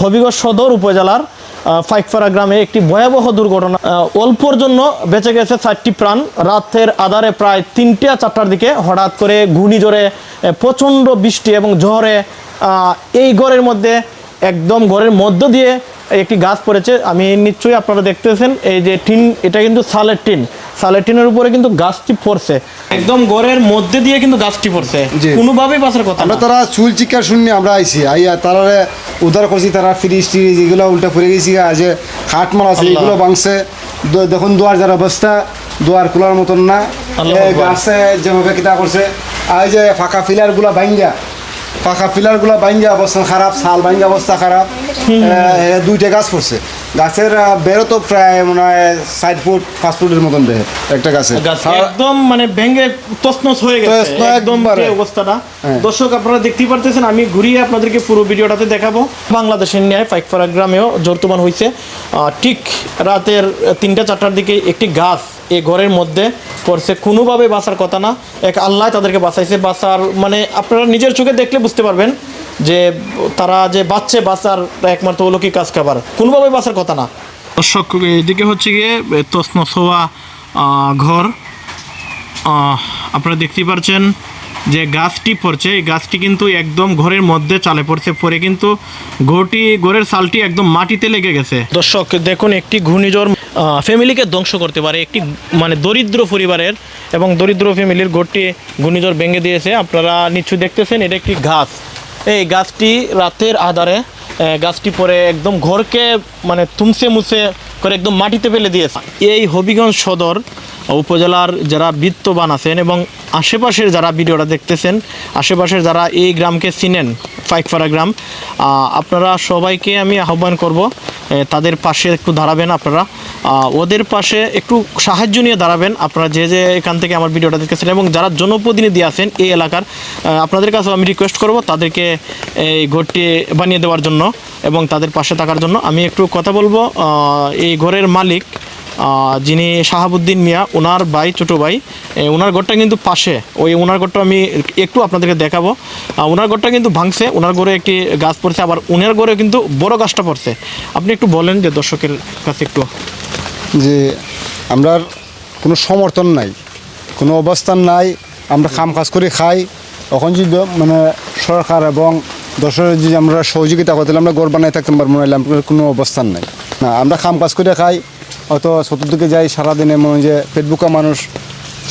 হবিগঞ্জ সদর উপজেলার ফাইকপাড়া গ্রামে একটি ভয়াবহ দুর্ঘটনা অল্পর জন্য বেঁচে গেছে চারটি প্রাণ। রাতের আধারে প্রায় তিনটে চারটার দিকে হঠাৎ করে ঘূর্ণিঝড়ে প্রচণ্ড বৃষ্টি এবং ঝড়ে এই ঘরের মধ্যে একদম ঘরের মধ্য দিয়ে একটি গাছ পড়েছে। আমি নিশ্চয়ই আপনারা দেখতেছেন, এই যে টিন, এটা কিন্তু সালের টিন। সালের টিনের উপরে কিন্তু গাছটি পড়ছে। একদম ঘরের মধ্যে দিয়ে কিন্তু গাছটি পড়ছে। কোনোভাবেই বাঁচার কথা আমরা তারা চুল চিকা শুনি আমরা আইছি। আইয়া তারা উদ্ধার করছি তারা ফ্রিজ টিরিজ এগুলো উল্টা পড়ে গেছি। আজ হাট মারা আছে। এগুলো ভাঙছে। দেখুন দুয়ার যার অবস্থা দুয়ার খোলার মতন না। গাছে যেভাবে কিতা করছে আর যে ফাঁকা ফিলারগুলা ভাঙ্গা ফাঁকা ফিলারগুলা ভাঙ্গা অবস্থা খারাপ শাল ভাঙ্গা অবস্থা খারাপ। দুইটা গাছ পড়ছে। গাছের আহ, বেরো তো প্রায় মনে হয় ষাট ফুট পাঁচ ফুটের মতন দেহে একটা গাছে একদম মানে ভেঙে তছনছ হয়ে গেছে। একদম অবস্থাটা? হ্যাঁ। দর্শক আপনারা দেখতেই পারতেছেন আমি ঘুরিয়ে আপনাদেরকে পুরো ভিডিওটাতে দেখাবো। বাংলাদেশের ন্যায় পাইকপাড়া গ্রামেও জোরতুমান হয়েছে আহ, ঠিক রাতের তিনটা চারটার দিকে একটি গাছ এই ঘরের মধ্যে পড়ছে। কোনোভাবে বাঁচার কথা না। এক আল্লাহ তাদেরকে বাঁচাইছে। বাঁচার মানে আপনারা নিজের চোখে দেখলে বুঝতে পারবেন যে তারা যে বাঁচছে বাঁচার একমাত্র অলৌকিক কাজ খাবার। কোনোভাবে বাঁচার কথা না। দর্শক এদিকে হচ্ছে গিয়ে তসনস হওয়া ঘর। আপনারা দেখতেই পারছেন যে গাছটি পড়ছে। এই গাছটি কিন্তু একদম ঘরের মধ্যে চালে পড়ছে। পরে কিন্তু ঘরটি ঘরের সালটি একদম মাটিতে লেগে গেছে। দর্শক দেখুন একটি ঘূর্ণিঝড় ফ্যামিলিকে ধ্বংস করতে পারে। একটি মানে দরিদ্র পরিবারের এবং দরিদ্র ফ্যামিলির ঘরটি ঘূর্ণিঝড় ভেঙে দিয়েছে। আপনারা নিশ্চয়ই দেখতেছেন এটা একটি গাছ। এই গাছটি রাতের আধারে গাছটি পরে একদম ঘরকে মানে তুমসে মুছে করে একদম মাটিতে ফেলে দিয়েছে। এই হবিগঞ্জ সদর উপজেলার যারা বিত্তবান আছেন এবং আশেপাশের যারা ভিডিওটা দেখতেছেন, আশেপাশের যারা এই গ্রামকে চিনেন, পাইকপাড়া গ্রাম আপনারা সবাইকে আমি আহ্বান করব তাদের পাশে একটু দাঁড়াবেন আপনারা। ওদের পাশে একটু সাহায্য নিয়ে দাঁড়াবেন আপনারা যে যে এখান থেকে আমার ভিডিওটা দেখতেছেন এবং যারা জনপ্রতিনিধি আছেন এই এলাকার আপনাদের কাছেও আমি রিকোয়েস্ট করব তাদেরকে এই ঘরটি বানিয়ে দেওয়ার জন্য এবং তাদের পাশে থাকার জন্য। আমি একটু কথা বলব এই ঘরের মালিক যিনি শাহাবুদ্দিন মিয়া ওনার ভাই, ছোটো ভাই ওনার ঘরটা কিন্তু পাশে। ওই ওনার ঘরটা আমি একটু আপনাদেরকে দেখাবো। ওনার ঘরটা কিন্তু ভাঙছে ওনার ঘরে একটি গাছ পড়ছে, আবার ওনার ঘরে কিন্তু বড় গাছটা পড়ছে। আপনি একটু বলেন যে দর্শকের কাছে একটু। যে আমরা কোনো সমর্থন নাই, কোনো অবস্থান নাই, আমরা কাম কাজ করে খাই। এখন যদি মানে সরকার এবং দর্শকের যদি আমরা সহযোগিতা করতে আমরা গড় বানাই থাকতে পারব না কোনো অবস্থান নাই। না, আমরা কাম কাজ করে খাই হয়তো চতুর্দিকে যাই সারাদিনে মনে যে ফেসবুকে মানুষ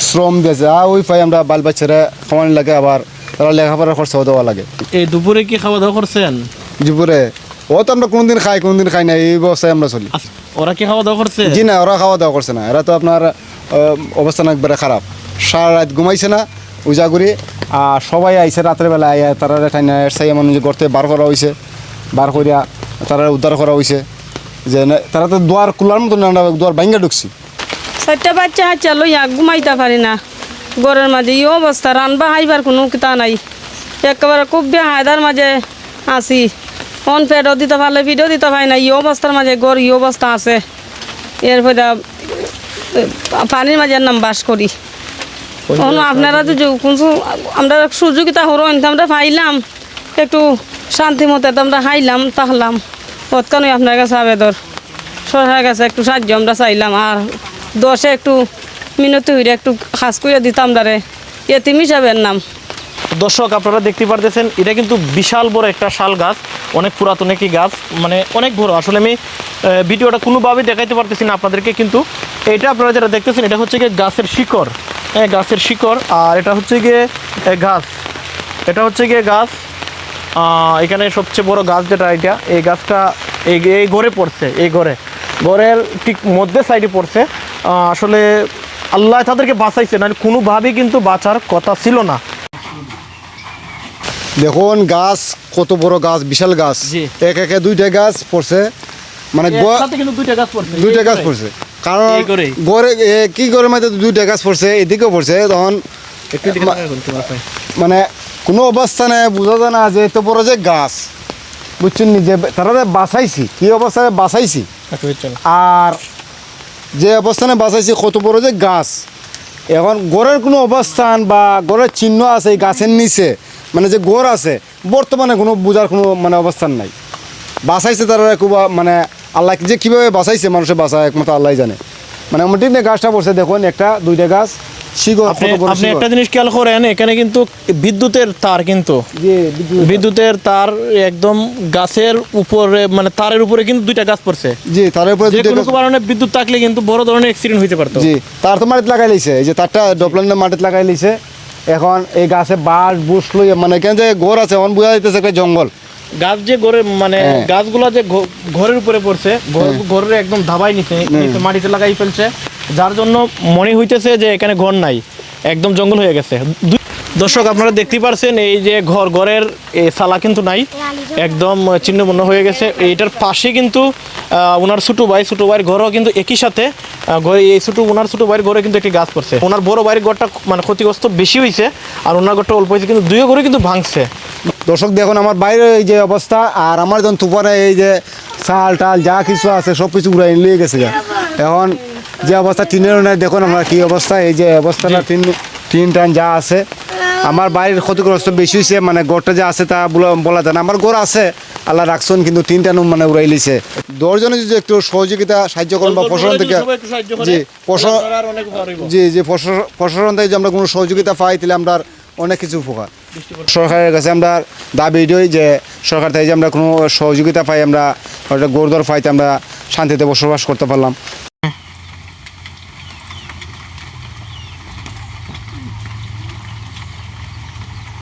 শ্রম দিয়েছে আ ওই পাই আমরা বাল বাচ্চারা খাওয়ানি লাগে আবার তারা লেখাপড়ার খরচাও দেওয়া লাগে। এই দুপুরে কি খাওয়া দাওয়া করছেন? দুপুরে ও তো আমরা কোনোদিন খাই কোনোদিন খাই না এই ব্যবস্থায় আমরা চলি। ওরা কি খাওয়া দাওয়া করছে? জি না ওরা খাওয়া দাওয়া করছে না এরা তো আপনার অবস্থান একবারে খারাপ। সারা রাত ঘুমাইছে না উজাগুড়ি আর সবাই আইছে রাত্রেবেলা আইয়া তারা ঠাই না সাই মানুষ গড়তে বার করা হয়েছে বার করিয়া তারা উদ্ধার করা হয়েছে যে তারা তো দুয়ার খোলার মতো না দুয়ার ভাঙ্গা ঢুকছি। চারটা বাচ্চা হাচ্চা লইয়া ঘুমাইতে পারি না। গরের মাঝে এই অবস্থা রানবা হাইবার কোনো কিতা নাই। একেবারে খুব হায়দার মাঝে আছি। অন পেটও দিতে পারলে ভিডিও দিতে পারি না এই অবস্থার মাঝে গড় এই অবস্থা আছে। এর ফলে পানির মাঝে নাম বাস করি। আপনারা তো যে- কোন আমরা সুযোগিতা হরো আমরা পাইলাম একটু শান্তি মতো আমরা হাইলাম তাহলাম কতখানি আপনার কাছে আবেদর সরকারের কাছে একটু সাহায্য আমরা চাইলাম, আর দশে একটু মিনতি হইলে একটু খাস করে দিতাম দারে এতিম হিসাবের নাম। দর্শক, আপনারা দেখতে পারতেছেন, এটা কিন্তু বিশাল বড় একটা শাল গাছ, অনেক পুরাতন একটি গাছ মানে অনেক বড়। আসলে আমি ভিডিওটা কোনোভাবেই দেখাইতে পারতেছি না আপনাদেরকে, কিন্তু এটা আপনারা যেটা দেখতেছেন, এটা হচ্ছে গিয়ে গাছের শিকড়। হ্যাঁ গাছের শিকড়, আর এটা হচ্ছে গিয়ে গাছ। এটা হচ্ছে গিয়ে গাছ। এখানে সবচেয়ে বড় গাছ যেটা এটা এই গাছটা এই এই ঘরে পড়ছে এই ঘরে। ঘরের ঠিক মধ্যে সাইডে পড়ছে। আসলে আল্লাহ তাদেরকে বাঁচাইছে না কোনোভাবেই কিন্তু বাঁচার কথা ছিল না। দেখুন গাছ কত বড় গাছ বিশাল গাছ। এক একে দুইটা গাছ পড়ছে। মানে দুইটা গাছ পড়ছে। কারণ গড়ে কি করে মধ্যে দুইটা গাছ পড়ছে? এদিকেও পড়ছে। তখন। মানে কোনো অবস্থানে বোঝা যায় না যে এত বড় যে গাছ। বুঝছেন নি যে তারা বাঁচাইছি কি অবস্থায় বাঁচাইছি? আর যে অবস্থানে বাঁচাইছি কত বড় যে গাছ। এখন গড়ের কোনো অবস্থান বা গড়ের চিহ্ন আছে এই গাছের নিচে মানে যে গড় আছে বর্তমানে কোনো বোঝার কোনো মানে অবস্থান নাই। বাঁচাইছে তারা খুব মানে আল্লাহ যে কীভাবে বাঁচাইছে মানুষের বাঁচা একমাত্র আল্লাহ জানে। মানে মোটামুটি গাছটা পড়ছে দেখুন একটা দুইটা গাছ। আপনি কত বড় আপনি শিকড়। একটা জিনিস খেয়াল করেন এখানে কিন্তু বিদ্যুতের তার কিন্তু। বিদ্যুতের তার। একদম গাছের উপরে মানে তারের উপরে কিন্তু দুইটা গাছ পড়ছে। জি তার উপরে যে কোনো কারণে বিদ্যুৎ থাকলে কিন্তু বড় ধরনের অ্যাক্সিডেন্ট হইতে পারতো। জি তার তো মাটিতে লাগাই লিছে এই যে তারটা ডপলানের মাটিতে লাগাই লিছে এখন এই গাছে বাঁশ লই মানে কেন যে ঘর আছে এখন বোঝা যাইতেছে একটা জঙ্গল। গাছ যে ঘরে মানে হ্যাঁ। গাছগুলা যে ঘরের উপরে পড়ছে ঘর- ঘরের একদম ধাবাই নিচে নিচে মাটিতে লাগাই ফেলছে। যার জন্য মনে হইতেছে যে এখানে ঘর নাই, একদম জঙ্গল হয়ে গেছে। দর্শক, আপনারা দেখতে পারছেন, এই যে ঘর, ঘরের সালা কিন্তু নাই, একদম ছিন্নমূন্য হয়ে গেছে। এইটার পাশে কিন্তু ওনার ছোটো ভাই, ছোটো ভাইয়ের ঘরও কিন্তু একই সাথে ঘরে এই ছোটো, ওনার ছোটো ভাইয়ের ঘরে কিন্তু একটি গাছ পড়ছে। ওনার বড় ভাইয়ের ঘরটা মানে ক্ষতিগ্রস্ত বেশি হয়েছে আর ওনার ঘরটা অল্প হয়েছে কিন্তু দুইও ঘরে কিন্তু ভাঙছে। দর্শক, দেখুন, আমার বাইরে এই যে অবস্থা, আর আমার যখন তুফানে এই যে চাল টাল যা কিছু আছে সব কিছু উড়াই নিয়ে গেছে এখন যে অবস্থা টিনের নাই। দেখুন আমরা কি অবস্থা এই যে অবস্থাটা টিন টিন টান যা আছে। আমার বাড়ির ক্ষতিগ্রস্ত বেশি হয়েছে মানে গড়টা যা আছে তা বলা- বলা যায় না। আমার গড় আছে আল্লাহ রাখছেন কিন্তু তিন টান মানে উড়াই লিছে। দশজনে যদি একটু সহযোগিতা সাহায্য করেন বা প্রশাসন থেকে জি প্রশাসন জি জি প্রশাসন প্রশাসন থেকে যদি আমরা কোনো সহযোগিতা পাই তাহলে আমরা অনেক কিছু উপকার। সরকারের কাছে আমরা দাবি এটাই যে সরকার থেকে যে আমরা কোনো সহযোগিতা পাই আমরা একটা গোরদর পাইতে আমরা শান্তিতে বসবাস করতে পারলাম।